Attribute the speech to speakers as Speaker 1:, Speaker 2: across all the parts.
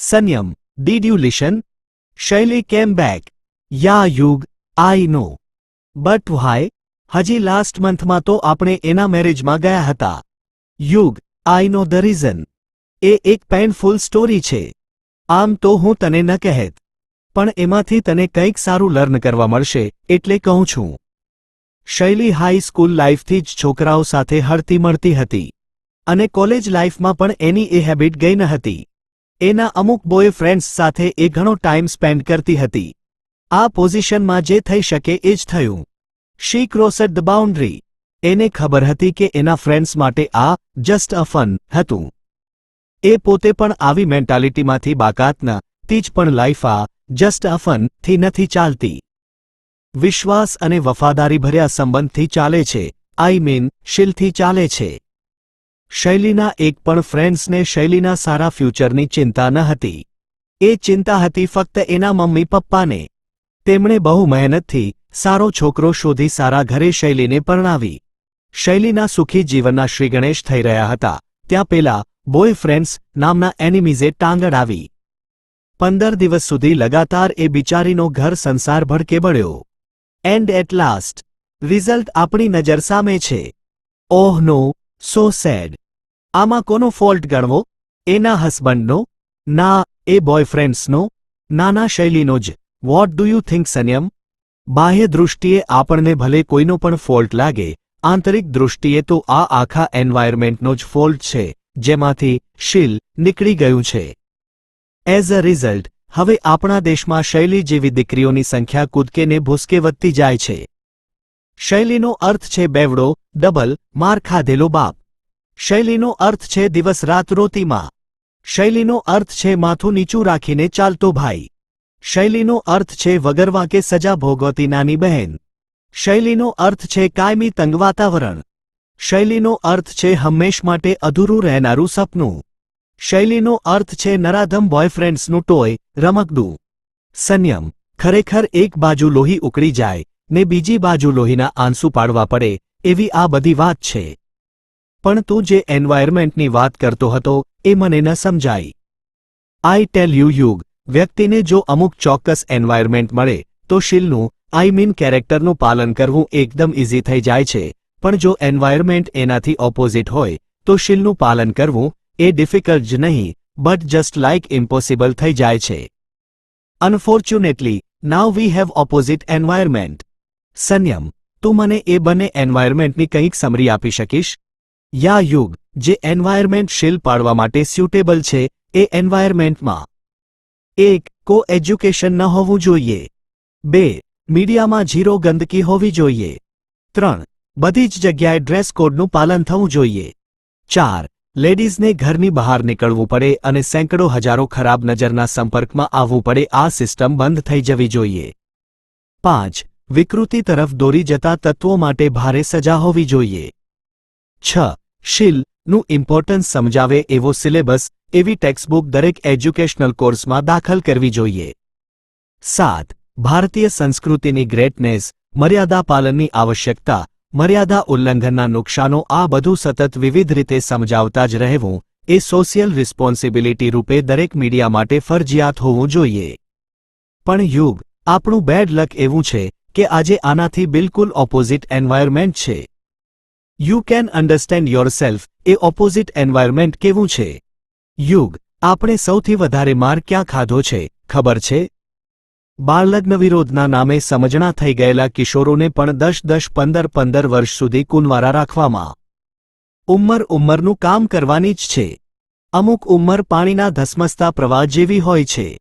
Speaker 1: Sanyam, did you listen? Shaili came back. Yeah, Yug, I know. But why? હજી last મંથમાં તો આપણે એના મેરેજમાં ગયા હતા યુગ આઈ નો ધ રીઝન એ એક પેનફુલ સ્ટોરી છે આમ તો હું તને ન કહેત પણ એમાંથી તને કંઈક સારું લર્ન કરવા મળશે એટલે કહું છું શૈલી હાઈ સ્કૂલ લાઈફથી જ છોકરાઓ સાથે હળતી મળતી હતી અને કોલેજ લાઈફમાં પણ એની એ હેબિટ ગઈ ન હતી એના અમુક બોય ફ્રેન્ડ્સ સાથે એ ઘણો ટાઈમ સ્પેન્ડ કરતી હતી. આ પોઝિશનમાં જે થઈ શકે એ જ થયું. શી ક્રોસેટ ધ બાઉન્ડ્રી એને ખબર હતી કે એના ફ્રેન્ડ્સ માટે આ જસ્ટ અ ફન હતું. એ પોતે પણ આવી મેન્ટાલિટીમાંથી બાકાત ન તી પણ લાઈફ આ જસ્ટ અ ફનથી નથી ચાલતી. વિશ્વાસ અને વફાદારીભર્યા સંબંધથી ચાલે છે. આઈ મીન શીલથી ચાલે છે. શૈલીના એક પણ ફ્રેન્ડ્સને શૈલીના સારા ફ્યુચરની ચિંતા ન હતી. એ ચિંતા હતી ફક્ત એના મમ્મી પપ્પાને. તેમણે બહુ મહેનતથી સારો છોકરો શોધી સારા ઘરે શૈલીને પરણાવી. શૈલીના સુખી જીવનના શ્રીગણેશ થઈ રહ્યા હતા. ત્યાં પેલા બોય ફ્રેન્ડ્સ નામના એનિમીઝે ટાંગડ આવી. પંદર દિવસ સુધી લગાતાર એ બિચારીનો ઘર સંસાર ભડકે બળ્યો. એન્ડ એટ લાસ્ટ રિઝલ્ટ આપણી નજર સામે છે. ઓહ નો સો સેડ આમાં કોનો ફોલ્ટ ગણવો? એના હસબન્ડનો? ના, એ બોયફ્રેન્ડ્સનો? નાના શૈલીનો જ. What do you think, Sanyam? બાહ્ય દૃષ્ટિએ આપણને ભલે કોઈનો પણ ફોલ્ટ લાગે, આંતરિક દૃષ્ટિએ તો આ આખા એન્વાયરમેન્ટનો જ ફોલ્ટ છે, જેમાંથી શીલ નીકળી ગયું છે. એઝ અ રિઝલ્ટ, હવે આપણા દેશમાં શૈલી જેવી દીકરીઓની સંખ્યા કૂદકેને ભૂસકે વધતી જાય છે. શૈલીનો અર્થ છે બેવડો, ડબલ, માર ખાધેલો બાપ. શૈલીનો અર્થ છે દિવસ રાત રોતીમાં. શૈલીનો અર્થ છે માથું નીચું રાખીને ચાલતો ભાઈ. શૈલીનો અર્થ છે વગરવા કે સજા ભોગવતી નાની બહેન. શૈલીનો અર્થ છે કાયમી તંગ વાતાવરણ. શૈલીનો અર્થ છે હંમેશ માટે અધૂરું રહેનારું સપનું. શૈલીનો અર્થ છે નરાધમ બોયફ્રેન્ડ્સનું ટોય, રમકડું. સંયમ. ખરેખર એક બાજુ લોહી ઉકળી જાય ને બીજી બાજુ લોહીના આંસુ પાડવા પડે, એવી આ બધી વાત છે. પણ તું જે એન્વાયરમેન્ટની વાત કરતો હતો, એ મને ન સમજાઈ આઈ ટેલ યુ યુગ, વ્યક્તિને જો અમુક ચોક્કસ એન્વાયરમેન્ટ મળે, તો શીલનું આઈ મીન કેરેક્ટરનું પાલન કરવું એકદમ ઇઝી થઈ જાય છે. પણ જો એન્વાયરમેન્ટ એનાથી ઓપોઝિટ હોય, તો શીલનું પાલન કરવું, એ ડિફિકલ્ટ જ નહીં બટ જસ્ટ લાઇક ઇમ્પોસિબલ થઈ જાય છે. Unfortunately now we have opposite environment Sanyam, તું મને એ બંને એન્વાયરમેન્ટની કંઈક સમરી આપી શકીશ? યા યુગ, જે એન્વાયરમેન્ટ શીલ પાડવા માટે સ્યુટેબલ છે, એ એન્વાયરમેન્ટમાં એક કો એજ્યુકેશન ન હોવું જોઈએ. બે, મીડિયામાં ઝીરો ગંદકી હોવી જોઈએ. ત્રણ, બધી જ જગ્યાએ ડ્રેસ કોડનું પાલન થવું જોઈએ. ચાર, લેડીઝને ઘરની બહાર નીકળવું પડે અને સેંકડો હજારો ખરાબ નજરના સંપર્કમાં આવવું પડે, આ સિસ્ટમ બંધ થઈ જવી જોઈએ. પાંચ, વિકૃતિ તરફ દોરી જતા તત્વો માટે ભારે સજા હોવી જોઈએ. છ. શીલનું ઇમ્પોર્ટન્સ સમજાવે એવો સિલેબસ એવી ટેક્સ્ટબુક દરેક એજ્યુકેશનલ કોર્સમાં દાખલ કરવી જોઈએ. સાત. ભારતીય સંસ્કૃતિની ગ્રેટનેસ મર્યાદા પાલનની આવશ્યકતા, મર્યાદા ઉલ્લંઘનના નુકસાનો આ બધું સતત વિવિધ રીતે સમજાવતા જ રહેવું, એ સોશિયલ રિસ્પોન્સિબિલિટી રૂપે દરેક મીડિયા માટે ફરજિયાત હોવું જોઈએ. પણ યુગ, આપણું બેડ લક એવું છે કે આજે આનાથી બિલકુલ ઓપોઝિટ એન્વાયરમેન્ટ છે. You can understand yourself a opposite environment કેવું છે? યુગ, આપણે સૌથી વધારે માર ક્યાં ખાધો છે, ખબર છે? બાળલગ્ન વિરોધના નામે સમજણા થઈ ગયેલા કિશોરોને પણ દસ દસ પંદર પંદર વર્ષ સુધી કુંવારા રાખવામાં. ઉંમર ઉંમરનું કામ કરવાની જ છે. અમુક ઉંમર પાણીના ધસમસતા પ્રવાહ જેવી હોય છે.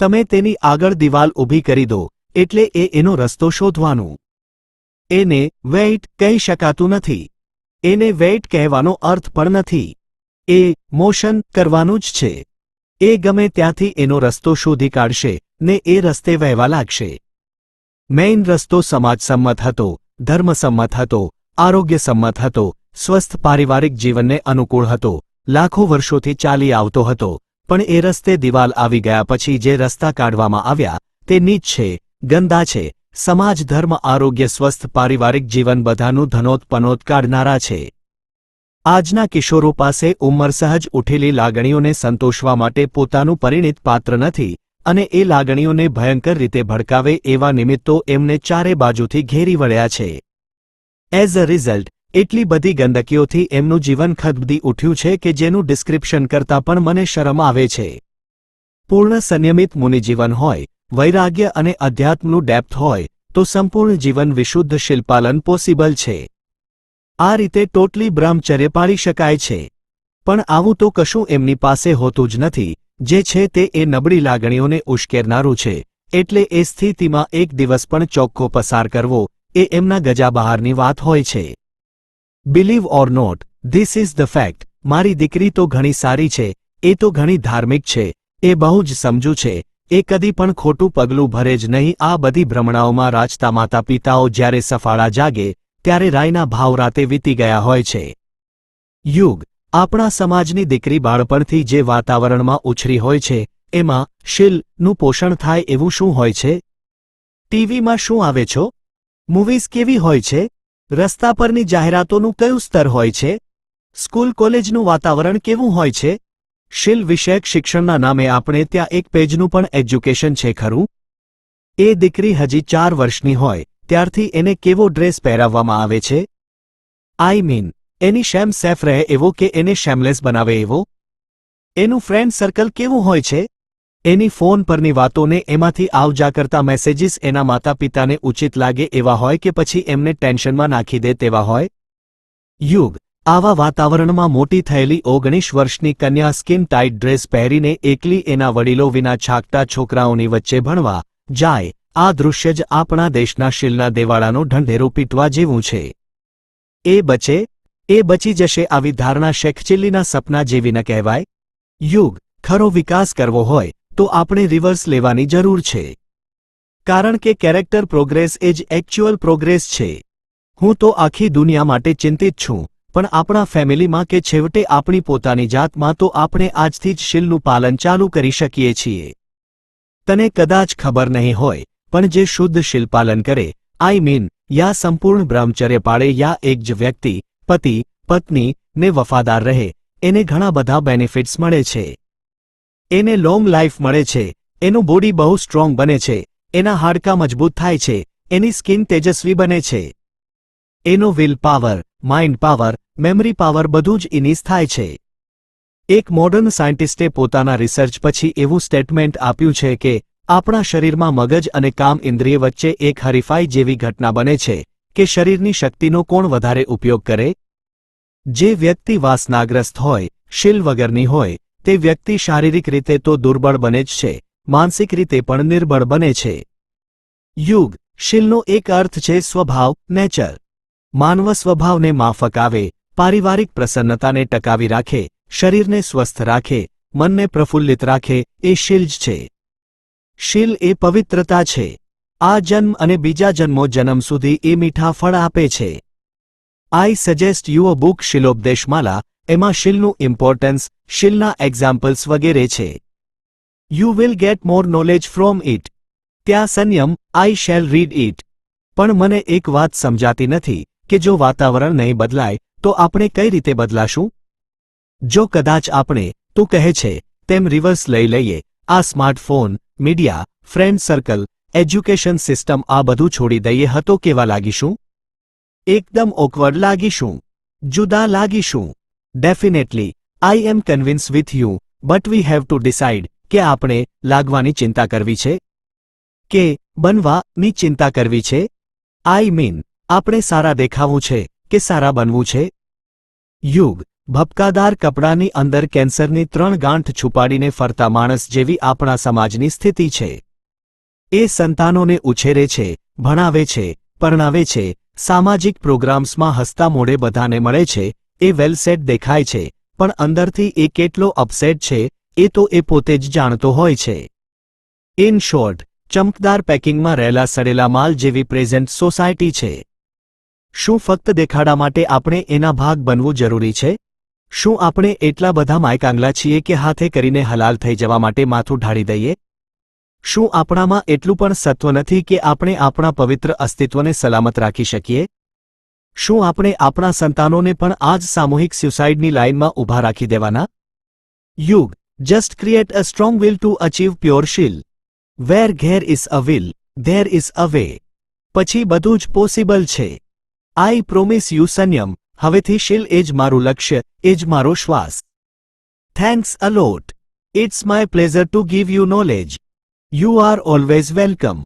Speaker 1: તમે તેની આગળ દિવાલ ઊભી કરી દો, એટલે એ એનો રસ્તો શોધવાનું. એને વેઇટ કહી શકાતું નથી. એને વેઇટ કહેવાનો અર્થ પણ નથી. એ મોશન કરવાનું જ છે. એ ગમે ત્યાંથી એનો રસ્તો શોધી કાઢશે ને એ રસ્તે વહેવા લાગશે. મેઇન રસ્તો સમાજસંમત હતો, ધર્મસંમત હતો, આરોગ્યસંમત હતો, સ્વસ્થ પારિવારિક જીવનને અનુકૂળ હતો, લાખો વર્ષોથી ચાલી આવતો હતો, પણ એ રસ્તે દિવાલ આવી ગયા પછી જે રસ્તા કાઢવામાં આવ્યા તે નીચ છે, ગંદા છે સમાજ, ધર્મ, આરોગ્ય, સ્વસ્થ, પારિવારિક જીવન બધાનું ધનોત પનોત કાઢનારા છે. આજના કિશોરો પાસે ઉંમર સહજ ઉઠેલી લાગણીઓને સંતોષવા માટે પોતાનું પરિણિત પાત્ર નથી અને એ લાગણીઓને ભયંકર રીતે ભડકાવે એવા નિમિત્તો એમને ચારે બાજુથી ઘેરી વળ્યા છે. એઝ અ રિઝલ્ટ, એટલી બધી ગંદકીઓથી એમનું જીવન ખદબદી ઉઠ્યું છે કે જેનું ડિસ્ક્રિપ્શન કરતાં પણ મને શરમ આવે છે. પૂર્ણ સંયમિત મુનિજીવન હોય વૈરાગ્ય અને અધ્યાત્મનું ડેપ્થ હોય, તો સંપૂર્ણ જીવન વિશુદ્ધ શિલ્પાલન પોસિબલ છે. આ રીતે ટોટલી બ્રહ્મચર્ય પાળી શકાય છે. પણ આવું તો કશું એમની પાસે હોતું જ નથી, જે છે તે એ નબળી લાગણીઓને ઉશ્કેરનારું છે, એટલે એ સ્થિતિમાં એક દિવસ પણ ચોખ્ખો પસાર કરવો, એ એમના ગજા બહારની વાત હોય છે. Believe or not this is the fact મારી દીકરી તો ઘણી સારી છે, એ તો ઘણી ધાર્મિક છે, એ બહુ જ સમજુ છે એ કદી પણ ખોટું પગલું ભરે જ નહીં. આ બધી ભ્રમણાઓમાં રાજતા માતા પિતાઓ જ્યારે સફાળા જાગે, ત્યારે રાયના ભાવ રાતે વીતી ગયા હોય છે. યુગ. આપણા સમાજની દીકરી બાળપણથી જે વાતાવરણમાં ઉછરી હોય છે, એમાં શીલનું પોષણ થાય એવું શું હોય છે? ટીવીમાં શું આવે છો? મૂવીઝ કેવી હોય છે? રસ્તા પરની જાહેરાતોનું કયું સ્તર હોય છે? સ્કૂલ કોલેજનું વાતાવરણ કેવું હોય છે? શીલ વિષયક શિક્ષણના નામે આપણે ત્યાં એક પેજનું પણ એજ્યુકેશન છે, ખરું? એ દીકરી હજી ચાર વર્ષની હોય, ત્યારથી એને કેવો ડ્રેસ પહેરાવવામાં આવે છે? આઈ મીન, એની શેમ સેફ રહે એવો કે એને શેમલેસ બનાવે એવો? એનું ફ્રેન્ડ સર્કલ કેવું હોય છે? એની ફોન પરની વાતોને એમાંથી આવજા કરતા મેસેજીસ એના માતા પિતાને ઉચિત લાગે એવા હોય કે પછી એમને ટેન્શનમાં નાખી દે તેવા હોય? યુગ આવા વાતાવરણમાં મોટી થયેલી ઓગણીસ વર્ષની કન્યા સ્કિન ટાઇટ ડ્રેસ પહેરીને એકલી એના વડીલો વિના છાકટા છોકરાઓની વચ્ચે ભણવા જાય, આ દૃશ્ય જ આપણા દેશના શીલના દેવાળાનો ઢંઢેરો પીટવા જેવું છે. એ બચે, એ બચી જશે આવી ધારણા શેખચિલ્લીના સપના જેવી ન કહેવાય? યુગ, ખરો વિકાસ કરવો હોય, તો આપણે રિવર્સ લેવાની જરૂર છે. કારણ કે કેરેક્ટર પ્રોગ્રેસ એ જ એકચ્યુઅલ પ્રોગ્રેસ છે. હું તો આખી દુનિયા માટે ચિંતિત છું. પણ આપણા ફેમિલીમાં કે છેવટે આપણી પોતાની જાતમાં તો આપણે આજથી જ શીલનું પાલન ચાલુ કરી શકીએ છીએ. તને કદાચ ખબર નહીં હોય, પણ જે શુદ્ધ શિલ્પાલન કરે, આઈ મીન, યા સંપૂર્ણ બ્રહ્મચર્ય પાળે યા એક જ વ્યક્તિ, પતિ, પત્ની, ને વફાદાર રહે, એને ઘણા બધા બેનિફિટ્સ મળે છે. એને લોંગ લાઈફ મળે છે, એનું બોડી બહુ સ્ટ્રોંગ બને છે, એના હાડકાં મજબૂત થાય છે, એની સ્કિન તેજસ્વી બને છે. એનો will power mind power memory power બધું જ ઇનીસ થાય છે. એક મોડર્ન સાયન્ટિસ્ટે પોતાના રિસર્ચ પછી એવું સ્ટેટમેન્ટ આપ્યું છે કે, આપણા શરીરમાં મગજ અને કામ ઇન્દ્રિય વચ્ચે એક હરીફાઈ જેવી ઘટના બને છે, કે શરીરની શક્તિનો કોણ વધારે ઉપયોગ કરે? જે વ્યક્તિ વાસનાગ્રસ્ત હોય, શીલ વગરની હોય, તે વ્યક્તિ શારીરિક રીતે તો દુર્બળ બને જ છે, માનસિક રીતે પણ નિર્બળ બને છે. યુગ, શીલનો એક અર્થ છે સ્વભાવ, નેચર. માનવ સ્વભાવને માફક આવે પારિવારિક પ્રસન્નતાને ટકાવી રાખે, શરીરને સ્વસ્થ રાખે, મનને પ્રફુલ્લિત રાખે, એ શીલ જ છે. શીલ એ પવિત્રતા છે. આ જન્મ અને બીજા જન્મો જન્મ સુધી એ મીઠા ફળ આપે છે. I suggest you book Shilopadeshmala, એમાં શીલનું ઇમ્પોર્ટન્સ શીલના એક્ઝામ્પલ્સ વગેરે છે. You will get more knowledge from it ત્યાં સંયમ આઈ શેલ રીડ ઇટ પણ મને એક વાત સમજાતી નથી, કે જો વાતાવરણ નહીં બદલાય તો આપણે કઈ રીતે બદલાશું? જો કદાચ આપણે, તું કહે છે, તેમ રિવર્સ લઈ લઈએ, આ smartphone, media, friend circle, education system આ બધું છોડી દઈએ હતો કેવા લાગીશું? એકદમ ઓકવર્ડ લાગીશું. જુદા લાગીશું. Definitely I am convince with you but we have to decide કે આપણે લાગવાની ચિંતા કરવી છે? કે બનવાની ચિંતા કરવી છે? આઈ મીન આપણે સારા દેખાવું છે. કે સારા બનવું છે? યુગ. ભપકાદાર કપડાની અંદર કેન્સરની ત્રણ ગાંઠ છુપાડીને ફરતા માણસ જેવી આપણા સમાજની સ્થિતિ છે. એ સંતાનોને ઉછેરે છે, ભણાવે છે, પરણાવે છે, સામાજિક પ્રોગ્રામ્સમાં હસતા મોડે બધાને મળે છે, એ વેલસેટ દેખાય છે, પણ અંદરથી એ કેટલો અપસેટ છે, એ તો એ પોતે જ જાણતો હોય છે. ઇન શોર્ટ ચમકદાર પેકિંગમાં રહેલા સડેલા માલ જેવી પ્રેઝન્ટ સોસાયટી છે. શું ફક્ત દેખાડા માટે આપણે એના ભાગ બનવું જરૂરી છે? શું આપણે એટલા બધા માયકાંગલા છીએ કે હાથે કરીને હલાલ થઈ જવા માટે માથું ઢાળી દઈએ? શું આપણામાં એટલું પણ સત્વ નથી કે આપણે આપણા પવિત્ર અસ્તિત્વને સલામત રાખી શકીએ? શું આપણે આપણા સંતાનોને પણ આ જ સામૂહિક સ્યુસાઇડની લાઇનમાં ઊભા રાખી દેવાના? Yug, just create a strong will to achieve pure શીલ. Where there is a will, there is a way. પછી બધું જ પોસિબલ છે. આઈ પ્રોમિસ યુ સંયમ હવેથી શીલ એ જ મારું લક્ષ્ય, એ જ મારો શ્વાસ. Thanks a lot it's my pleasure to give you knowledge you are always welcome